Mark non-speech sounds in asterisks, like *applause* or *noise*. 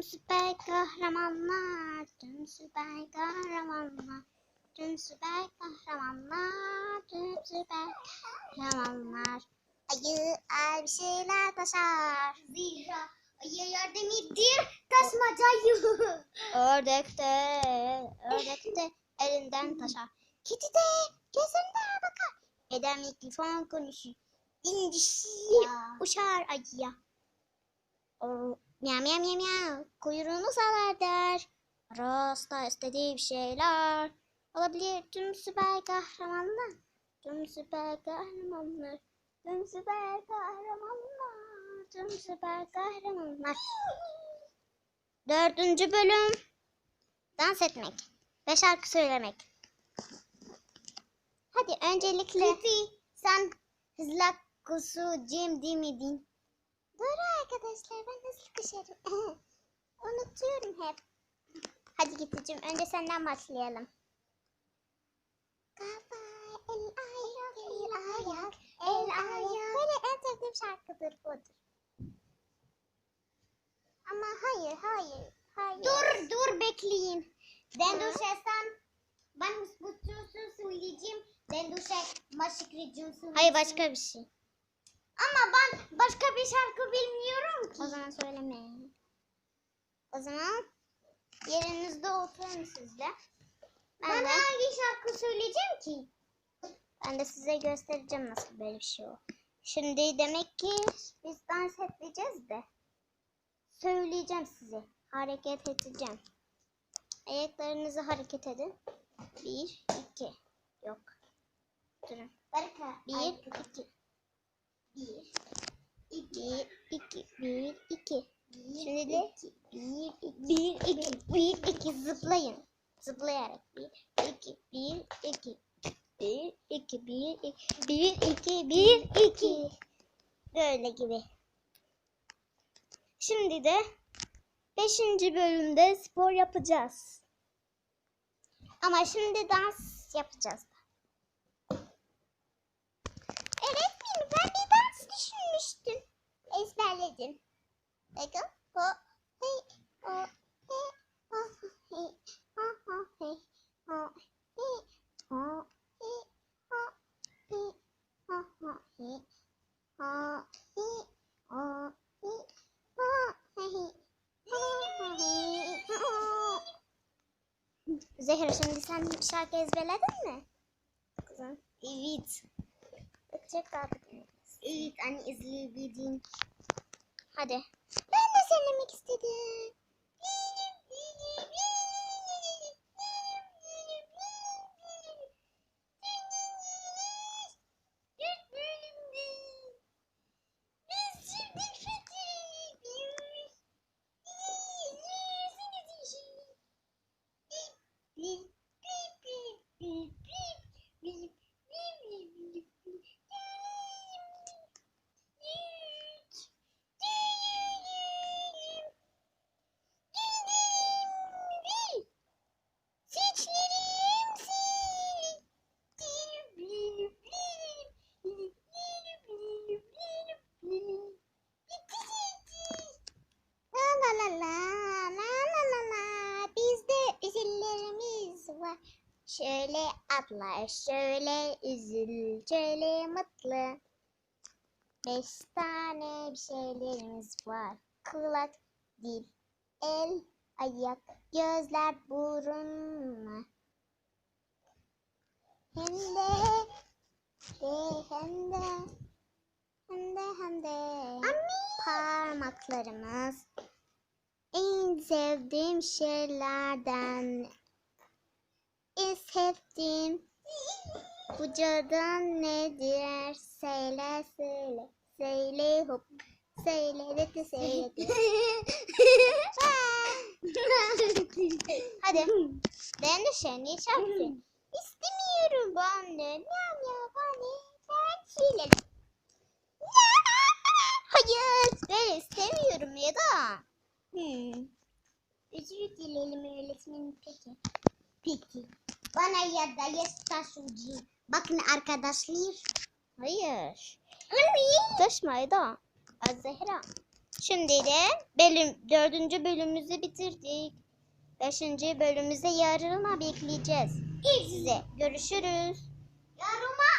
Tüm süper kahramanlar, tüm süper kahramanlar, tüm süper kahramanlar, tüm süper kahramanlar. Ayı el bir şeyler taşar. Zira ayıya yardım ettir taşmacayı. Ördek de, ördek de elinden taşar. Kedi de gözünden bakar. Eder mikrofon konuşur. İncisi Ya. uçar ayıya. O miyav miyav miyav miyav kuyruğunu salar der. Rasta istediği bir şeyler olabilir tüm süper kahramanlar. Tüm süper kahramanlar. Tüm süper kahramanlar. Tüm süper kahramanlar. Dördüncü bölüm. Dans etmek ve şarkı söylemek. Hadi öncelikle Fifi sen hızla kusu cim demedin. Doğru arkadaşlar ben hızlı koşarım. *laughs* Unutuyorum hep. Hadi Gitticim önce senden başlayalım. Kafa, el ayak, el ayak, el ayak. Böyle en sevdiğim şarkıdır budur. Ama hayır, hayır, hayır. Dur dur bekleyin. Ben düşersem ben husbutçusu söyleyeceğim. Ben düşer maşık ricim Hayır başka bir şey. Ama ben başka bir şarkı bilmiyorum ki. O zaman yerinizde oturun siz de. Ben, Ben de, hangi şarkı söyleyeceğim ki? ben de size göstereceğim nasıl böyle bir şey o. Şimdi demek ki biz dans edeceğiz de. Söyleyeceğim size. Hareket edeceğim. Ayaklarınızı hareket edin. Bir, iki. Yok. Durun. Barka. Bir, iki. Bir. İki. Bir, iki. Şimdi de bir, iki, bir, iki, bir, iki zıplayın. Zıplayarak bir, iki, bir, iki, bir, iki, bir, iki, bir, iki, bir, iki. Böyle gibi. Şimdi de beşinci bölümde spor yapacağız. Ama şimdi dans yapacağız. Zehra şimdi sen şarkı ezberledin mi? Kızım. Evet. Bakacak artık. Evet anne izleyebildiğin. Hadi. Ben de söylemek istedim. Şöyle atlar, şöyle üzül, şöyle mutlu. Beş tane bir şeylerimiz var. Kulak, dil, el, ayak, gözler, burun. Hem de, de hem de, hem de hem de parmaklarımız. En sevdiğim şeylerden. En sevdiğim vücudun nedir? Söyle söyle. Söyle hop. Söyle de söyle. de. Hadi. Ben de seni şarkı. İstemiyorum ben de. Miyav miyav bana. Ben söyle. Hayır. Ben istemiyorum ya da. Hmm. Özür dilerim öğretmenim peki. Peki. Bana ya da yasta suci. Bakın arkadaşlar. Hayır. Hani? Taşma Eda. Az Zehra. Şimdi de bölüm, dördüncü bölümümüzü bitirdik. Beşinci bölümümüzde yarına bekleyeceğiz. Size görüşürüz. Yarıma